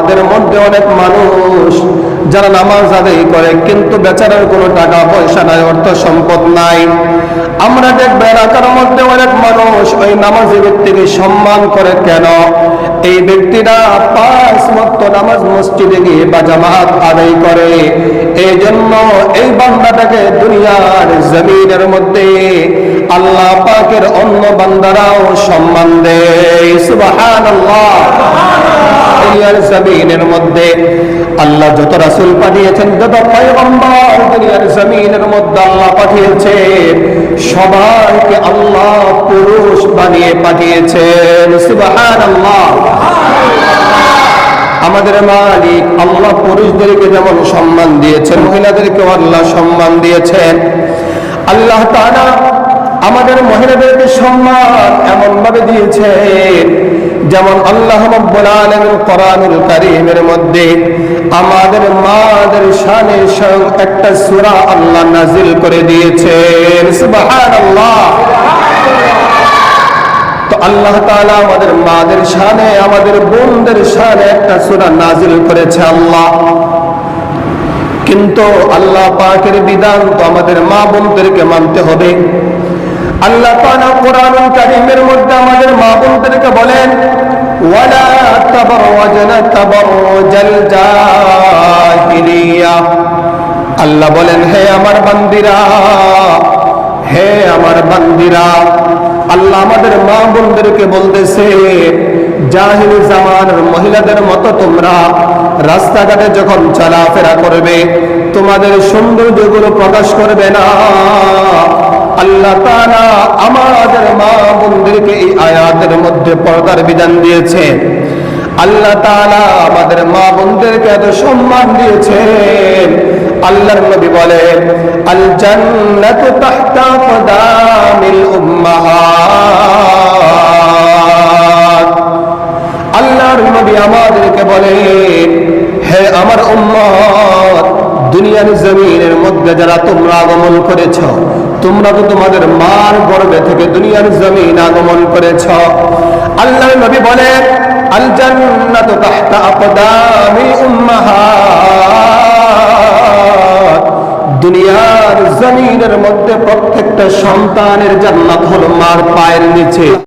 আমাদের মধ্যে অনেক মানুষ যারা নামাজ আদায় করে, কিন্তু বেচারার কোনো টাকা, পয়সা নাই, অর্থ সম্পদ নাই। আমরা দেখব এলাকার মধ্যে অনেক মানুষ ওই নামাজি ব্যক্তিকে সম্মান করে কেন? এই ব্যক্তিরা পাঁচ মত নামাজ মসজিদে গিয়ে বা জামাত আদায় করে। এই জন্য এই বান্দাটাকে দুনিয়ার জমিনের মধ্যে আল্লাহ পাকের অন্য বান্দারাও সম্মান দেয়। সুবহানাল্লাহ। সবাইকে আল্লাহ পুরুষ বানিয়ে পাঠিয়েছেন। আমাদের মালিক আল্লাহ পুরুষদেরকে যেমন সম্মান দিয়েছেন, মহিলাদেরকেও আল্লাহ সম্মান দিয়েছেন। আল্লাহ তাআলা আমাদের মহিলাদেরকে সম্মান এমন ভাবে দিয়েছেন যেমন আল্লাহ রাব্বুল আলামিন কোরআনুল কারীমের মধ্যে আমাদের মাদের শানে স্বয়ং একটা সূরা আল্লাহ নাজিল করে দিয়েছেন। সুবহানাল্লাহ। তো আল্লাহ তাআলা আমাদের মাদের শানে, আমাদের বোনদের শানে একটা সূরা নাজিল করেছে আল্লাহ। কিন্তু আল্লাহ পাকের বিধান তো আমাদের মা বোনদেরকে মানতে হবে। আল্লাহ তাআলা কোরআনুল কারীমের মধ্যে আল্লাহ বলেন, হে আমার বান্দিরা, হে আমার বান্দিরা, আল্লাহ আমাদের মা বোনদেরকে বলতেছে, জাহিল জামানের মহিলাদের মতো তোমরা রাস্তাঘাটে যখন চলাফেরা করবে, তোমাদের সৌন্দর্যগুলো প্রকাশ করবে না। আল্লাহ তাআলা আমাদের মা বোনদেরকে এই আয়াতের মধ্যে পর্দার বিধান দিয়েছে। আল্লাহ তাআলা আমাদের মা বোনদেরকে এত সম্মান দিয়েছেন। আল্লাহর নবী বলেন আল জান্নাতু তাহতা কদামিল উম্মাহাত। আল্লাহর নবী আমাদেরকে বলেন, হে আমার উম্মত দুনিয়ার জমিনের মধ্যে যারা তোমরা আগমন করেছ, তোমরা তো তোমাদের মার গর্ভে থেকে দুনিয়ার জমিন আগমন করেছ। আল্লাহর নবী বলেন আল تحت আকদামি উম্মাহাত। দুনিয়ার জমিনের মধ্যে প্রত্যেকটা সন্তানের জান্নাত হলো মার পায়ের নিচে।